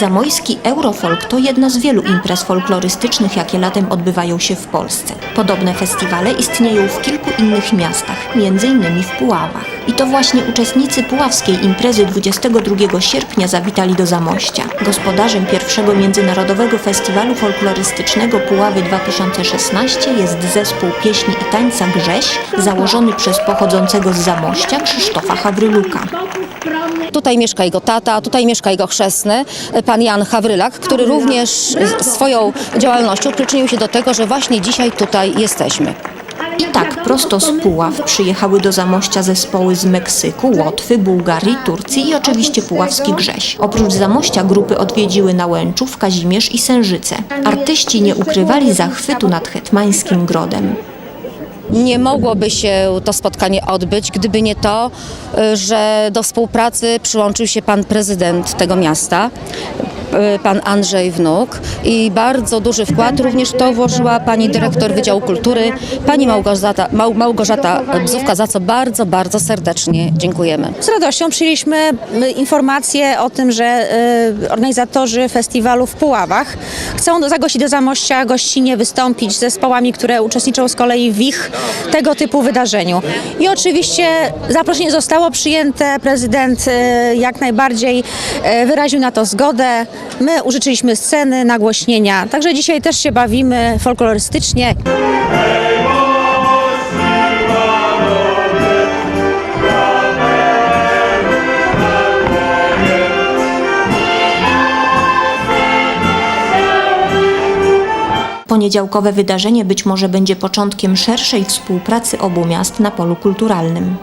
Zamojski Eurofolk to jedna z wielu imprez folklorystycznych, jakie latem odbywają się w Polsce. Podobne festiwale istnieją w kilku innych miastach, m.in. w Puławach. I to właśnie uczestnicy puławskiej imprezy 22 sierpnia zawitali do Zamościa. Gospodarzem pierwszego Międzynarodowego Festiwalu Folklorystycznego Puławy 2016 jest zespół pieśni i tańca Grześ, założony przez pochodzącego z Zamościa Krzysztofa Hawryluka. Tutaj mieszka jego tata, tutaj mieszka jego chrzestny, pan Jan Hawrylak, który również swoją działalnością przyczynił się do tego, że właśnie dzisiaj tutaj jesteśmy. I tak prosto z Puław przyjechały do Zamościa zespoły z Meksyku, Łotwy, Bułgarii, Turcji i oczywiście puławski Grześ. Oprócz Zamościa grupy odwiedziły Nałęczów, Kazimierz i Sężyce. Artyści nie ukrywali zachwytu nad hetmańskim grodem. Nie mogłoby się to spotkanie odbyć, gdyby nie to, y, że do współpracy przyłączył się pan prezydent tego miasta, pan Andrzej Wnuk i bardzo duży wkład również to włożyła pani dyrektor Wydziału Kultury, pani Małgorzata, Mał, Małgorzata Bzówka, za co bardzo, bardzo serdecznie dziękujemy. Z radością przyjęliśmy y, informację o tym, że y, organizatorzy festiwalu w Puławach chcą zagościć do Zamościa gościnnie wystąpić z zespołami, które uczestniczą z kolei w ich tego typu wydarzeniu. I oczywiście zaproszenie zostało przyjęte, prezydent y, jak najbardziej y, wyraził na to zgodę. My użyczyliśmy sceny, nagłośnienia, także dzisiaj też się bawimy folklorystycznie. Poniedziałkowe wydarzenie być może będzie początkiem szerszej współpracy obu miast na polu kulturalnym.